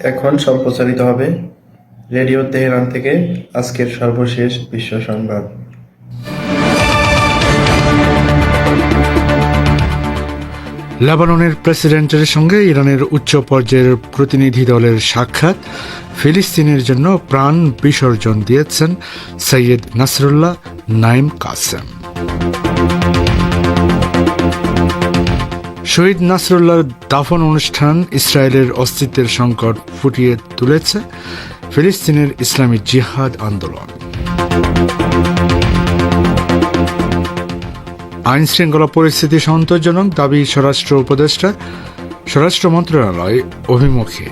এখন সম্প্রচারিত হবে রেডিও তেহরান থেকে আজকের সর্বশেষ বিশ্ব সংবাদ। লেবাননের প্রেসিডেন্টের সঙ্গে ইরানের উচ্চ পর্যায়ের প্রতিনিধি দলের সাক্ষাৎ। ফিলিস্তিনের জন্য প্রাণ বিসর্জন দিয়েছেন সৈয়দ নাসরুল্লাহ নাইম কাসেম। শহীদ নাসরুল্লাহর দাফন অনুষ্ঠান ইসরায়েলের অস্তিত্বের সংকট ফুটিয়ে তুলেছে ফিলিস্তিনের ইসলামী জিহাদ আন্দোলন। আইন শৃঙ্খলা পরিস্থিতি সন্তোষজনক দাবি স্বরাষ্ট্র উপদেষ্টা, স্বরাষ্ট্র মন্ত্রণালয় অভিমুখে।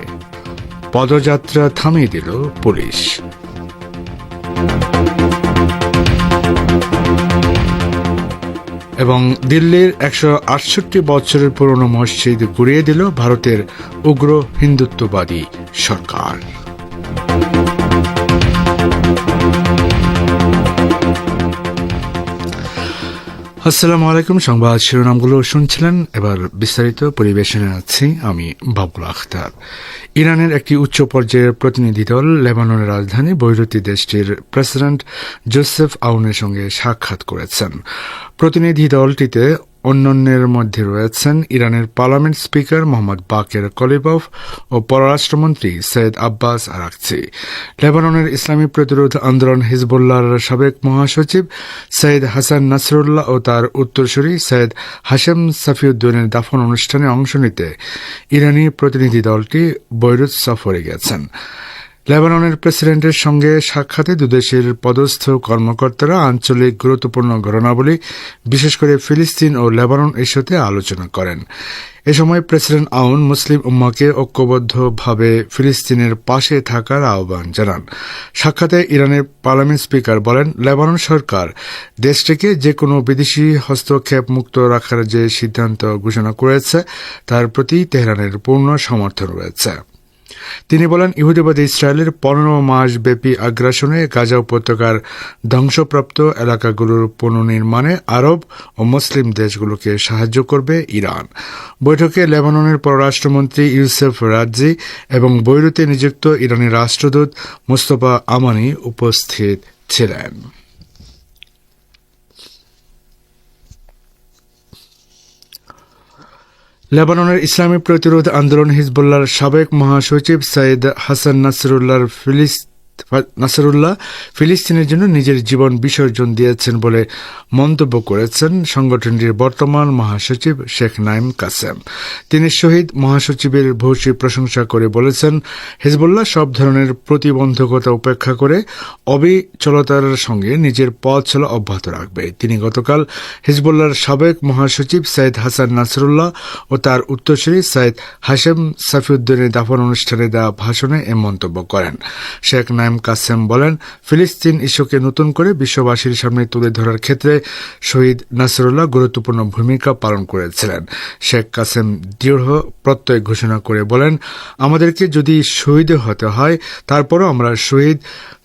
পদযাত্রা থামিয়ে দিল পুলিশ। এবং দিল্লির একশো আটষট্টি বছরের পুরনো মসজিদ গুড়িয়ে দিল ভারতের উগ্র হিন্দুত্ববাদী সরকার। আসসালামু আলাইকুম, সংবাদ শিরোনামগুলো শুনছিলেন। এবার বিস্তারিত পরিবেশনে আছি আমি বাবুল আখতার। ইরানের একটি উচ্চ পর্যায়ের প্রতিনিধি দল লেবাননের রাজধানী বৈরুতি দেশটির প্রেসিডেন্ট জোসেফ আউনের সঙ্গে সাক্ষাৎ করেছেন। প্রতিনিধি দলটিতে অন্যান্যের মধ্যে রয়েছেন ইরানের parliament speaker Mohammad Baqer Qalibaf ও পররাষ্ট্রমন্ত্রী সৈয়দ আব্বাস আরাকচি। লেবাননের ইসলামী প্রতিরোধ আন্দোলন হিজবুল্লাহর সাবেক মহাসচিব সৈয়দ হাসান নাসরুল্লাহ ও তার উত্তরসূরি সৈয়দ হাশেম সাফিউদ্দিনের দাফন অনুষ্ঠানে অংশ নিতে ইরানি প্রতিনিধি দলটি বৈরুত সফরে গেছেন। লেবাননের প্রেসিডেন্টের সঙ্গে সাক্ষাতে দুদেশের পদস্থ কর্মকর্তারা আঞ্চলিক গুরুত্বপূর্ণ ঘটনাবলী, বিশেষ করে ফিলিস্তিন ও লেবানন ইস্যুতে আলোচনা করেন। এ সময় প্রেসিডেন্ট আউন মুসলিম উম্মাকে ঐক্যবদ্ধভাবে ফিলিস্তিনের পাশে থাকার আহ্বান জানান। সাক্ষাতে ইরানের পার্লামেন্ট স্পিকার বলেন, লেবানন সরকার দেশটিকে যে কোনো বিদেশি হস্তক্ষেপ মুক্ত রাখার যে সিদ্ধান্ত ঘোষণা করেছে, তার প্রতি তেহরানের পূর্ণ সমর্থন রয়েছে। তিনি বলেন, ইহুদিবাদী ইসরায়েলের পনেরো মাস ব্যাপী আগ্রাসনে গাজা উপত্যকার ধ্বংসপ্রাপ্ত এলাকাগুলোর পুনর্নির্মাণে আরব ও মুসলিম দেশগুলোকে সাহায্য করবে ইরান। বৈঠকে লেবাননের পররাষ্ট্রমন্ত্রী ইউসেফ রাজি এবং বৈরুতে নিযুক্ত ইরানি রাষ্ট্রদূত মুস্তফা আমানি উপস্থিত ছিলেন। লেবাননের ইসলামী প্রতিরোধ আন্দোলন হিজবুল্লাহর সাবেক মহাসচিব সাইদ হাসান নাসরুল্লাহর ফিলিস নাসরুল্লাহ ফিলিস্তিনের জন্য নিজের জীবন বিসর্জন দিয়েছেন বলে মন্তব্য করেছেন সংগঠনটির বর্তমান মহাসচিব শেখ নাইম কাসেম। তিনি শহীদ মহাসচিবের ভূয়সী প্রশংসা করে বলেছেন, হিজবুল্লাহ সব ধরনের প্রতিবন্ধকতা উপেক্ষা করে অবিচলতার সঙ্গে নিজের পথ চলা অব্যাহত রাখবে। তিনি গতকাল হিজবুল্লাহর সাবেক মহাসচিব সৈয়দ হাসান নাসরুল্লাহ ও তার উত্তরসূরি সৈয়দ হাশেম সাফিউদ্দিনের দাফন অনুষ্ঠানে দেওয়া ভাষণে এ মন্তব্য করেন। শেখ নাইম কাসেম বলেন, ফিলিস্তিন ইস্যুকে নতুন করে বিশ্ববাসীর সামনে তুলে ধরার ক্ষেত্রে শহীদ নাসরুল্লাহ গুরুত্বপূর্ণ ভূমিকা পালন করেছিলেন। শেখ কাসেম দৃঢ় প্রত্যয় ঘোষণা করে বলেন, আমাদেরকে যদি শহীদ হতে হয়, তারপরও আমরা শহীদ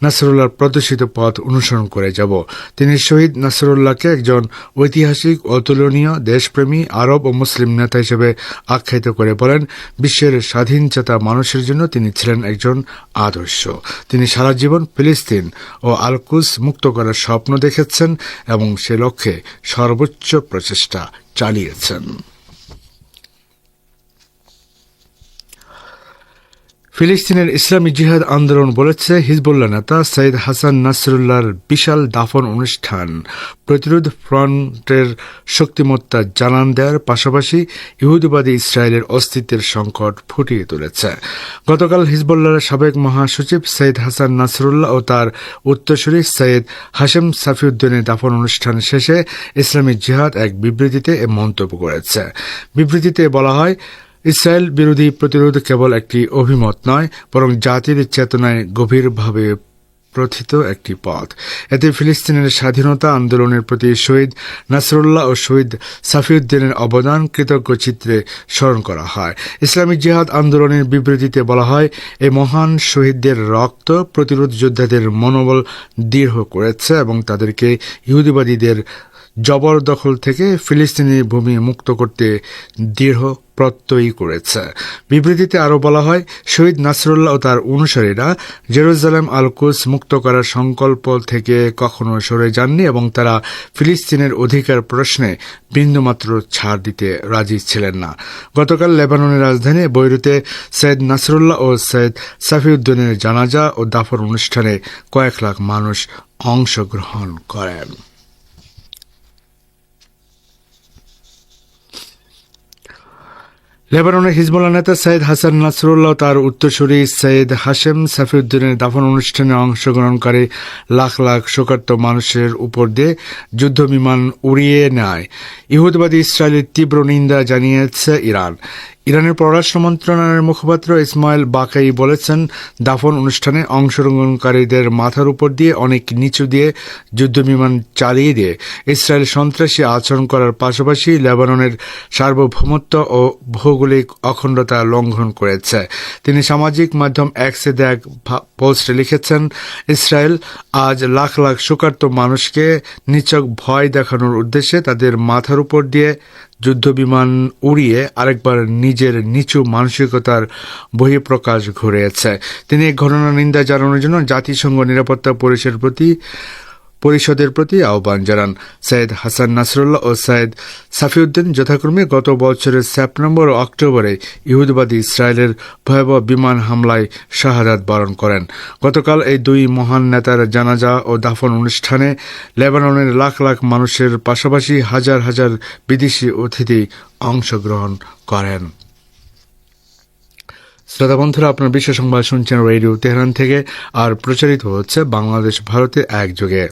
নাসরুল্লাহর প্রদর্শিত পথ অনুসরণ করে যাব। তিনি শহীদ নাসরুল্লাহকে একজন ঐতিহাসিক, অতুলনীয় দেশপ্রেমী, আরব ও মুসলিম নেতা হিসেবে আখ্যায়িত করে বলেন, বিশ্বের স্বাধীনচেতা মানুষের জন্য তিনি ছিলেন একজন আদর্শ। তিনি সারা জীবন ফিলিস্তিন ও আলকুস মুক্ত করার স্বপ্ন দেখেছেন এবং সে লক্ষ্যে সর্বোচ্চ প্রচেষ্টা চালিয়েছেন। ফিলিস্তিনের ইসলামী জিহাদ আন্দোলন বলেছে হিজবুল্লাহ নেতা সৈয়দ হাসান নাসরুল্লাহর বিশাল দাফন অনুষ্ঠান প্রতিরোধ ফ্রন্টের শক্তিমত্তা জানান দেওয়ার পাশাপাশি ইহুদিবাদী ইসরায়েলের অস্তিত্বের সংকট ফুটিয়ে তুলেছে। গতকাল হিজবুল্লাহর সাবেক মহাসচিব সৈয়দ হাসান নাসরুল্লাহ ও তার উত্তরসূরি সৈয়দ হাশেম সাফিউদ্দিনের দাফন অনুষ্ঠান শেষে ইসলামী জিহাদ এক বিবৃতিতে এ মন্তব্য করেছে। বিবৃতিতে বলা হয় ইসরায়েল বিরোধী প্রতিরোধ কেবল একটি অভিমত নয়, বরং জাতির চেতনায় গভীরভাবে প্রথিত একটি পথ। এতে ফিলিস্তিনের স্বাধীনতা আন্দোলনের প্রতি শহীদ নাসরুল্লাহ ও শহীদ সাফিউদ্দিনের অবদান কৃতজ্ঞ চিত্রে স্মরণ করা হয়। ইসলামিক জিহাদ আন্দোলনের বিবৃতিতে বলা হয় এই মহান শহীদদের রক্ত প্রতিরোধ যোদ্ধাদের মনোবল দৃঢ় করেছে এবং তাদেরকে ইহুদিবাদীদের জবরদখল থেকে ফিলিস্তিনি ভূমি মুক্ত করতে দৃঢ় প্রত্যয়ী করেছে। বিবৃতিতে আরও বলা হয়, শহীদ নাসরুল্লাহ ও তার অনুসারীরা জেরুজালেম আলকুস মুক্ত করার সংকল্প থেকে কখনো সরে যাননি এবং তারা ফিলিস্তিনের অধিকার প্রশ্নে বিন্দুমাত্র ছাড় দিতে রাজি ছিলেন না। গতকাল লেবাননের রাজধানী বৈরুতে সৈয়দ নাসরুল্লাহ ও সৈয়দ সাফিউদ্দিনের জানাজা ও দাফর অনুষ্ঠানে কয়েক লাখ মানুষ অংশগ্রহণ করেন। লেবাননের হিজবুল্লাহ নেতা সৈয়দ হাসান নাসরুল্লাহ তার উত্তরসূরি সৈয়দ হাশেম সাফিউদ্দিনের দাফন অনুষ্ঠানে অংশগ্রহণ করে লাখ লাখ শোকার্ত মানুষের উপর দিয়ে যুদ্ধ বিমান উড়িয়ে নেয়। ইহুদবাদী ইসরায়েলের তীব্র নিন্দা জানিয়েছে ইরান। ইরানের পররাষ্ট্র মন্ত্রণালয়ের মুখপাত্র ইসমাইল বাকাই বলেছেন, দাফন অনুষ্ঠানে অংশগ্রহণকারীদের মাথার উপর দিয়ে অনেক নিচু দিয়ে যুদ্ধবিমান চালিয়ে দিয়ে ইসরায়েল সন্ত্রাসী আচরণ করার পাশাপাশি লেবাননের সার্বভৌমত্ব ও ভৌগোলিক অখণ্ডতা লঙ্ঘন করেছে। তিনি সামাজিক মাধ্যম এক্সে এক পোস্টে লিখেছেন, ইসরায়েল আজ লাখ লাখ শোকার্ত মানুষকে নিচক ভয় দেখানোর উদ্দেশ্যে তাদের মাথার উপর দিয়ে যুদ্ধবিমান উড়িয়ে আরেকবার নিজের নিচু মানসিকতার বহিঃপ্রকাশ ঘুরেছে তিনি এই ঘটনার নিন্দা জানানোর জন্য জাতিসংঘ নিরাপত্তা পরিষদের প্রতি পরিষদের প্রতি আহ্বান জানান। সৈয়দ হাসান নাসরুল্লাহ ও সৈয়দ সাফিউদ্দিন যথাক্রমে গত বছরের সেপ্টেম্বর ও অক্টোবরে ইহুদবাদী ইসরায়েলের ভয়াবহ বিমান হামলায় শাহাদাত বরণ করেন। গতকাল এই দুই মহান নেতার জানাজা ও দাফন অনুষ্ঠানে লেবাননের লাখ লাখ মানুষের পাশাপাশি হাজার হাজার বিদেশি অতিথি অংশগ্রহণ করেন। শ্রোতা বন্ধুরা, আপনার বিশ্ব সংবাদ শুনছেন রেডিও তেহরান থেকে। আর প্রচারিত হচ্ছে বাংলাদেশ ভারতে একযোগে।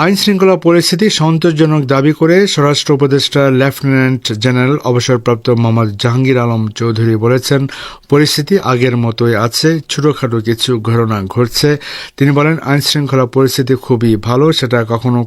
আইন শৃঙ্খলা পরিস্থিতি সন্তোষজনক দাবি করে স্বরাষ্ট্র উপদেষ্টা লেফটেন্যান্ট জেনারেল অবসরপ্রাপ্ত মোহাম্মদ জাহাঙ্গীর আলম চৌধুরী বলেছেন, পরিস্থিতি আগের মতোই আছে, ছোটখাটো কিছু ঘটনা ঘটছে। তিনি বলেন আইন শৃঙ্খলা পরিস্থিতি খুবই ভালো, সেটা কখনো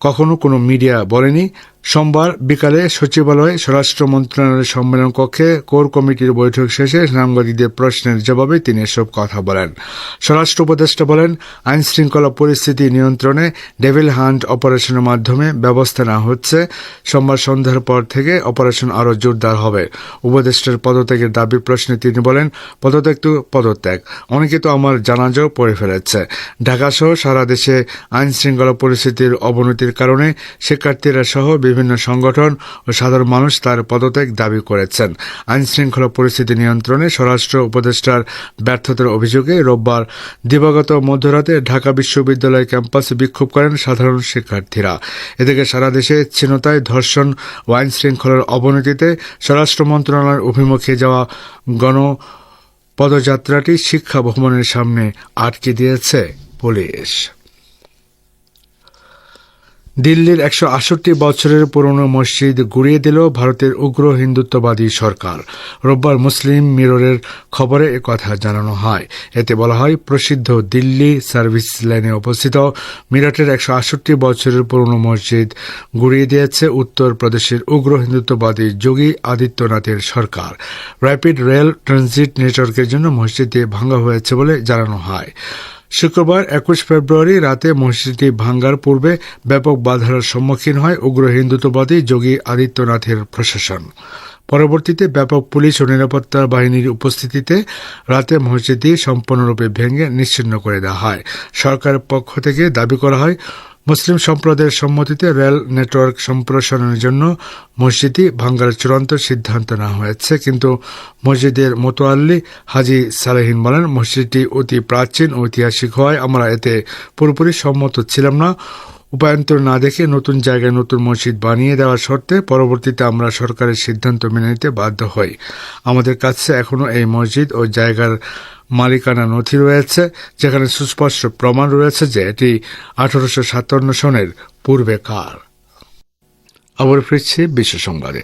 কখনো কোনো মিডিয়া বলেনি। সোমবার বিকালে সচিবালয়ে স্বরাষ্ট্র মন্ত্রণালয়ের সম্মেলন কক্ষে কোর কমিটির বৈঠক শেষে সাংবাদিকদের প্রশ্নের জবাবে তিনি এসব কথা বলেন। স্বরাষ্ট্র উপদেষ্টা বলেন আইন শৃঙ্খলা পরিস্থিতি নিয়ন্ত্রণে ডেভিল হান্ট অপারেশনের মাধ্যমে ব্যবস্থা নেওয়া হচ্ছে। সোমবার সন্ধ্যার পর থেকে অপারেশন আরও জোরদার হবে। উপদেষ্টার পদত্যাগের দাবির প্রশ্নে তিনি বলেন, পদত্যাগ তো পদত্যাগ। অনেকে তো আমার জানাজাও পড়ে ফেলেছে। ঢাকাসহ সারা দেশে আইন শৃঙ্খলা পরিস্থিতির অবনতির কারণে শিক্ষার্থীরা সহ বিভিন্ন সংগঠন ও সাধারণ মানুষ তার পদত্যাগ দাবি করেছেন। আইন শৃঙ্খলা পরিস্থিতি নিয়ন্ত্রণে স্বরাষ্ট্র উপদেষ্টার ব্যর্থতার অভিযোগে রোববার দিবাগত মধ্যরাতে ঢাকা বিশ্ববিদ্যালয় ক্যাম্পাসে বিক্ষোভ করেন সাধারণ শিক্ষার্থীরা। এদিকে সারা দেশে ছিনতাই ধর্ষণ ও আইন শৃঙ্খলার অবনতিতে স্বরাষ্ট্র মন্ত্রণালয়ের অভিমুখে যাওয়া গণ পদযাত্রাটি শিক্ষা ভবনের সামনে আটকে দিয়েছে পুলিশ। দিল্লির একশো আষট্টি বছরের পুরনো মসজিদ গুড়িয়ে দিল ভারতের উগ্র হিন্দুত্ববাদী সরকার। রোববার মুসলিম মিররের খবরে কথা জানানো হয়। এতে বলা হয়, প্রসিদ্ধ দিল্লি সার্ভিস লাইনে অবস্থিত মিরাটের একশো আষট্টি বছরের পুরনো মসজিদ গুড়িয়ে দিয়েছে উত্তর প্রদেশের উগ্র হিন্দুত্ববাদী যোগী আদিত্যনাথের সরকার। র্যাপিড রেল ট্রানজিট নেটওয়ার্কের জন্য মসজিদটি ভাঙা হয়েছে বলে জানানো হয়। শুক্রবার একুশ ফেব্রুয়ারি রাতে মসজিদটি ভাঙ্গার পূর্বে ব্যাপক বাধার সম্মুখীন হয় উগ্র হিন্দুত্ববাদী যোগী আদিত্যনাথের প্রশাসন। পরবর্তীতে ব্যাপক পুলিশ ও নিরাপত্তা বাহিনীর উপস্থিতিতে রাতে মসজিদটি সম্পূর্ণরূপে ভেঙে নিশ্চিন্ন করে দেওয়া হয়। সরকারের পক্ষ থেকে দাবি করা হয় মুসলিম সম্প্রদায়ের সম্মতিতে রেল নেটওয়ার্ক সম্প্রসারণের জন্য মসজিদটি ভাঙ্গার চূড়ান্ত সিদ্ধান্ত নেওয়া হয়েছে। কিন্তু মসজিদের মোতোয়াল্লি হাজি সালেহিন বলেন, মসজিদটি অতি প্রাচীন ঐতিহাসিক হওয়ায় আমরা এতে পুরোপুরি সম্মত ছিলাম না। উপায়ন্তর না দেখে নতুন জায়গায় নতুন মসজিদ বানিয়ে দেওয়ার শর্তে পরবর্তীতে আমরা সরকারের সিদ্ধান্ত মেনে নিতে বাধ্য হই। আমাদের কাছে এখনও এই মসজিদ ও জায়গার মালিকানা নথি রয়েছে, যেখানে সুস্পষ্ট প্রমাণ রয়েছে যে এটি আঠারোশো সাতান্ন সনের পূর্বেকার। আবার ফিরছে বিশ্ব সংবাদে।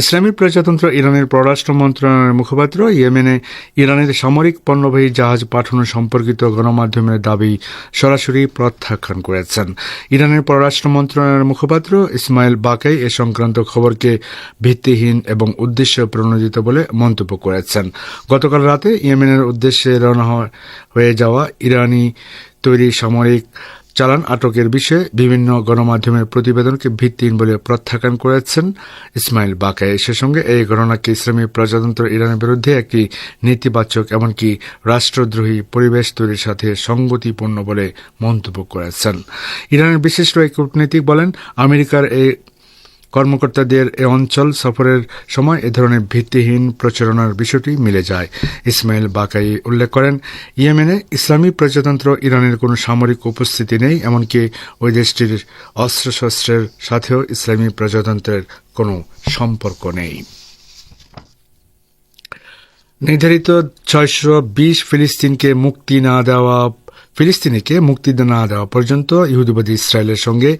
ইসলামী প্রজাতন্ত্র ইরানের পররাষ্ট্র মন্ত্রণালয়ের মুখপাত্র ইয়েমেনে ইরানের সামরিক পণ্যবাহী জাহাজ পাঠানো সম্পর্কিত গণমাধ্যমের দাবি সরাসরি প্রত্যাখ্যান করেছেন। ইরানের পররাষ্ট্র মন্ত্রণালয়ের মুখপাত্র ইসমাইল বাকাই এ সংক্রান্ত খবরকে ভিত্তিহীন এবং উদ্দেশ্য প্রণোদিত বলে মন্তব্য করেছেন। গতকাল রাতে ইয়েমেনের উদ্দেশ্যে রওনা হয়ে যাওয়া ইরানি তৈরি সামরিক চালান আটকের বিষয়ে বিভিন্ন গণমাধ্যমের প্রতিবেদনকে ভিত্তিহীন বলে প্রত্যাখ্যান করেছেন ইসমাইল বাকায় সে সঙ্গে এই ঘটনাকে ইসলামী প্রজাতন্ত্র ইরানের বিরুদ্ধে একটি নেতিবাচক, এমনকি রাষ্ট্রদ্রোহী পরিবেশ তৈরির সাথে সঙ্গতিপূর্ণ বলে মন্তব্য করেছেন। ইরানের বিশিষ্ট এই কূটনীতিক বলেন, আমেরিকার এই কর্মকর্তাদের এ অঞ্চল সফরের সময় এ ধরনের ভিত্তিহীন প্রচারণার বিষয়টি মিলে যায়। ইসমাইল বাকাই উল্লেখ করেন, ইয়েমেনে ইসলামী প্রজাতন্ত্র ইরানের কোনো সামরিক উপস্থিতি নেই, এমনকি ওই দেশটির অস্ত্রশস্ত্রের সাথেও ইসলামী প্রজাতন্ত্রের কোনো সম্পর্ক নেই। নির্ধারিত ছয়শো বিশ ফিলিস্তিনকে মুক্তি না দেওয়া ফিলিস্তিনিকে মুক্তি না দেওয়া পর্যন্ত ইহুদিবাদী ইসরায়েলের সঙ্গে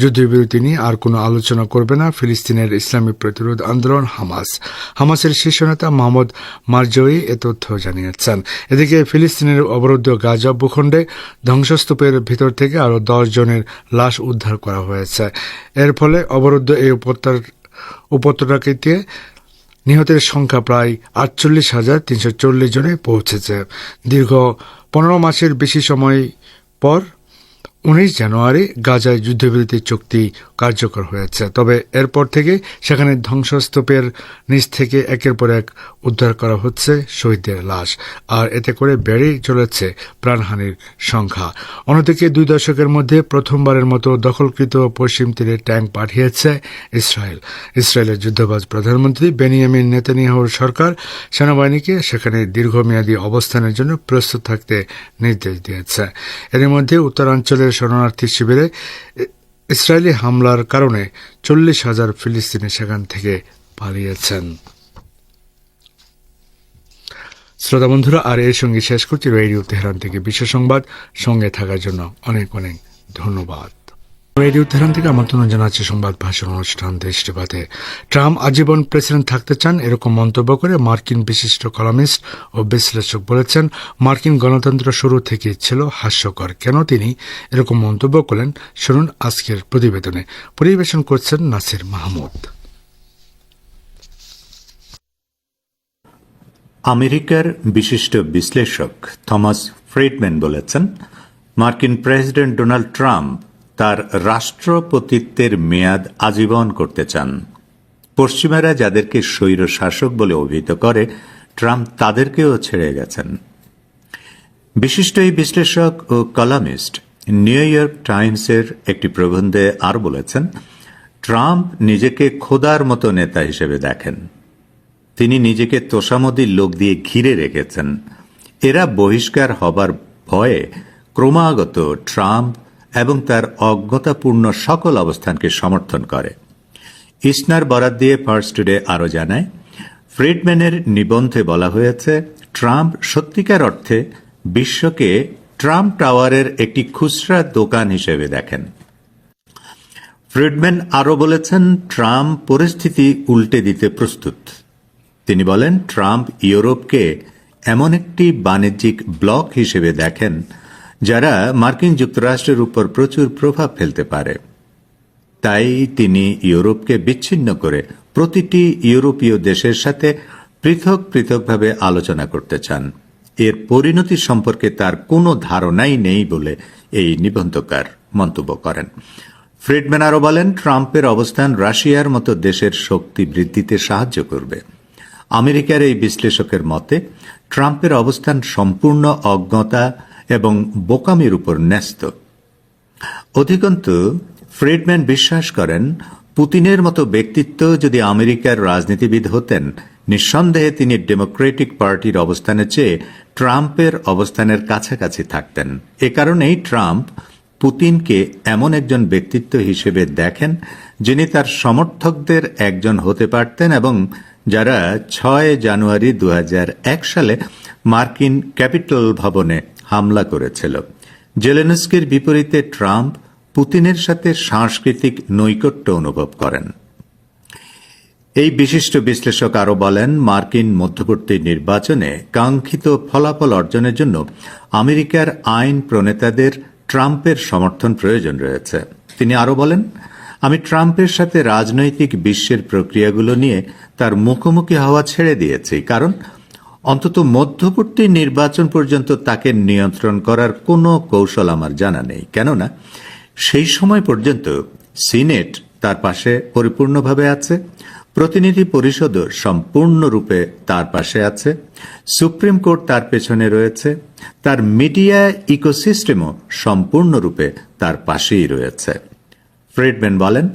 যুদ্ধবিরতি নিয়ে আর কোনো আলোচনা করবে না ফিলিস্তিনের ইসলামী প্রতিরোধ আন্দোলন হামাস। হামাসের শীর্ষ নেতা মোহাম্মদ মার্জই এ তথ্য জানিয়েছেন। এদিকে ফিলিস্তিনের অবরুদ্ধ গাজা ভূখণ্ডে ধ্বংসস্তূপের ভিতর থেকে আরও দশ জনের লাশ উদ্ধার করা হয়েছে। এর ফলে অবরুদ্ধ এই উপত্যকাটিতে নিহতের সংখ্যা প্রায় আটচল্লিশ হাজার তিনশো চল্লিশ জনে পৌঁছেছে। দীর্ঘ পনেরো মাসের বেশি সময় পর উনিশ জানুয়ারি গাজায় যুদ্ধবিরতি চুক্তি কার্যকর হয়েছে। তবে এরপর থেকে সেখানে ধ্বংসস্তূপের নিচ থেকে একের পর এক উদ্ধার করা হচ্ছে শহীদদের লাশ। আর এতে করে বেড়েই চলেছে প্রাণহানির সংখ্যা। অন্যদিকে দুই দশকের মধ্যে প্রথমবারের মতো দখলকৃত পশ্চিম তীরে ট্যাঙ্ক পাঠিয়েছে ইসরায়েল। ইসরায়েলের যুদ্ধবাজ প্রধানমন্ত্রী বেনিয়ামিন নেতানিয়াহুর সরকার সেনাবাহিনীকে সেখানে দীর্ঘমেয়াদী অবস্থানের জন্য প্রস্তুত থাকতে নির্দেশ দিয়েছে। এর মধ্যে উত্তরাঞ্চলের শরণার্থী শিবিরে ইসরায়েলি হামলার কারণে চল্লিশ হাজার ফিলিস্তিনি সেখান থেকে পালিয়েছেন। শ্রোতা বন্ধুরা, আর এর সঙ্গে শেষ করছি রেডিও তেহরান থেকে বিশ্ব সংবাদ। সঙ্গে থাকার জন্য অনেক অনেক ধন্যবাদ। রেডিও তেহরান থেকে আমন্ত্রণ জানাচ্ছে সংবাদ ভাষণ অনুষ্ঠান দেশটিপাতে ট্রাম্প আজীবন প্রেসিডেন্ট থাকতে চান, এরকম মন্তব্য করে মার্কিন বিশিষ্ট কলামিস্ট ও বিশ্লেষক বলেছেন, মার্কিন গণতন্ত্র শুরু থেকে ছিল হাস্যকর। কেন তিনি এরকম মন্তব্য করলেন? শুনুন আজকের প্রতিবেদনে। পরিবেশন করছেন নাসির মাহমুদ। আমেরিকার বিশিষ্ট বিশ্লেষক থমাস ফ্রিডম্যান বলেছেন, মার্কিন প্রেসিডেন্ট ডোনাল্ড ট্রাম্প তার রাষ্ট্রপতিত্বের মেয়াদ আজীবন করতে চান। পশ্চিমারা যাদেরকে স্বৈর শাসক বলে অভিহিত করে, ট্রাম্প তাদেরকেও ছেড়ে গেছেন। বিশিষ্ট এই বিশ্লেষক ও কলামিস্ট নিউ ইয়র্ক টাইমসের একটি প্রবন্ধে আর বলেছেন, ট্রাম্প নিজেকে খোদার মতো নেতা হিসেবে দেখেন। তিনি নিজেকে তোষামদির লোক দিয়ে ঘিরে রেখেছেন। এরা বহিষ্কার হবার ভয়ে ক্রমাগত ট্রাম্প এবং তার অজ্ঞতাপূর্ণ সকল অবস্থানকে সমর্থন করে। ইসনার বরাদ দিয়ে ফার্স্ট টুডে আরও জানায়, ফ্রিডম্যানের নিবন্ধে বলা হয়েছে, ট্রাম্প সত্যিকার অর্থে বিশ্বকে ট্রাম্প টাওয়ারের একটি খুচরা দোকান হিসেবে দেখেন। ফ্রিডম্যান আরও বলেছেন, ট্রাম্প পরিস্থিতি উল্টে দিতে প্রস্তুত। তিনি বলেন, ট্রাম্প ইউরোপকে এমন একটি বাণিজ্যিক ব্লক হিসেবে দেখেন যারা মার্কিন যুক্তরাষ্ট্রের উপর প্রচুর প্রভাব ফেলতে পারে। তাই তিনি ইউরোপকে বিচ্ছিন্ন করে প্রতিটি ইউরোপীয় দেশের সাথে পৃথক পৃথকভাবে আলোচনা করতে চান। এর পরিণতি সম্পর্কে তার কোনো ধারণাই নেই বলে এই নিবন্ধকার মন্তব্য করেন। ফ্রিডম্যান আরও বলেন, ট্রাম্পের অবস্থান রাশিয়ার মতো দেশের শক্তি বৃদ্ধিতে সাহায্য করবে। আমেরিকার এই বিশ্লেষকের মতে, ট্রাম্পের অবস্থান সম্পূর্ণ অজ্ঞতা এবং বোকামির উপর ন্যস্ত। অধিকন্তু, ফ্রেডম্যান বিশ্বাস করেন, পুতিনের মতো ব্যক্তিত্ব যদি আমেরিকার রাজনীতিবিদ হতেন, নিঃসন্দেহে তিনি ডেমোক্রেটিক পার্টির অবস্থানের চেয়ে ট্রাম্পের অবস্থানের কাছাকাছি থাকতেন। এ কারণেই ট্রাম্প পুতিনকে এমন একজন ব্যক্তিত্ব হিসেবে দেখেন, যিনি তার সমর্থকদের একজন হতে পারতেন এবং যারা ছয় জানুয়ারি দু সালে মার্কিন ক্যাপিটল ভবনে হামলা করেছিল। জেলেনস্কির বিপরীতে ট্রাম্প পুতিনের সাথে সাংস্কৃতিক নৈকট্য অনুভব করেন। এই বিশিষ্ট বিশ্লেষক আরও বলেন, মার্কিন মধ্যবর্তী নির্বাচনে কাঙ্ক্ষিত ফলাফল অর্জনের জন্য আমেরিকার আইন প্রণেতাদের ট্রাম্পের সমর্থন প্রয়োজন রয়েছে। তিনি আরও বলেন, আমি ট্রাম্পের সাথে রাজনৈতিক বিশ্বের প্রক্রিয়াগুলো নিয়ে তার মুখোমুখি হওয়া ছেড়ে দিয়েছি, কারণ অন্তত মধ্যবর্তী নির্বাচন পর্যন্ত তাকে নিয়ন্ত্রণ করার কোনো কৌশল আমার জানা নেই। কেননা, সেই সময় পর্যন্ত সিনেট তার পাশে পরিপূর্ণভাবে আছে, প্রতিনিধি পরিষদও সম্পূর্ণরূপে তার পাশে আছে, সুপ্রিম কোর্ট তার পেছনে রয়েছে, তার মিডিয়া ইকোসিস্টেমও সম্পূর্ণরূপে তার পাশেই রয়েছে। ফ্রেডম্যান বলেন,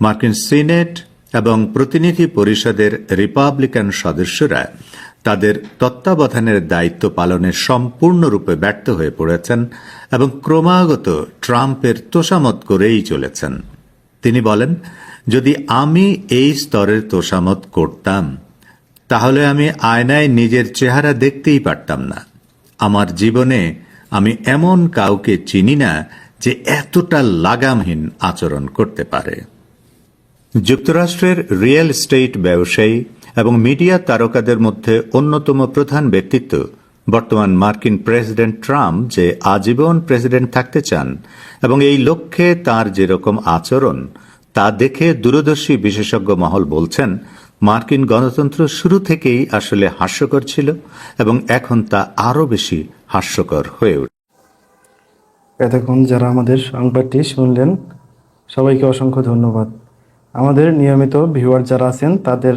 মার্কিন সিনেট এবং প্রতিনিধি পরিষদের রিপাবলিকান সদস্যরা তাদের তত্ত্বাবধানের দায়িত্ব পালনে সম্পূর্ণরূপে ব্যর্থ হয়ে পড়েছেন এবং ক্রমাগত ট্রাম্পের তোষামত করেই চলেছেন। তিনি বলেন, যদি আমি এই স্তরের তোষামত করতাম, তাহলে আমি আয়নায় নিজের চেহারা দেখতেই পারতাম না। আমার জীবনে আমি এমন কাউকে চিনি না যে এতটা লাগামহীন আচরণ করতে পারে। যুক্তরাষ্ট্রের রিয়েল এস্টেট ব্যবসায়ী এবং মিডিয়া তারকাদের মধ্যে অন্যতম প্রধান ব্যক্তিত্ব বর্তমান মার্কিন প্রেসিডেন্ট ট্রাম্প যে আজীবন প্রেসিডেন্ট থাকতে চান এবং এই লক্ষ্যে তার যেরকম আচরণ তা দেখে দূরদর্শী বিশেষজ্ঞ মহল বলছেন, মার্কিন গণতন্ত্র শুরু থেকেই আসলে হাস্যকর ছিল এবং এখন তা আরও বেশি হাস্যকর হয়ে উঠে। এতক্ষণ যারা আমাদের সংবাদটি শুনলেন, সবাইকে অসংখ্য ধন্যবাদ। আমাদের নিয়মিত ভিউয়ার যারা আছেন, তাদের